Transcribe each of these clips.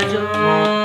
I Major.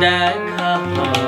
দেখা হয়।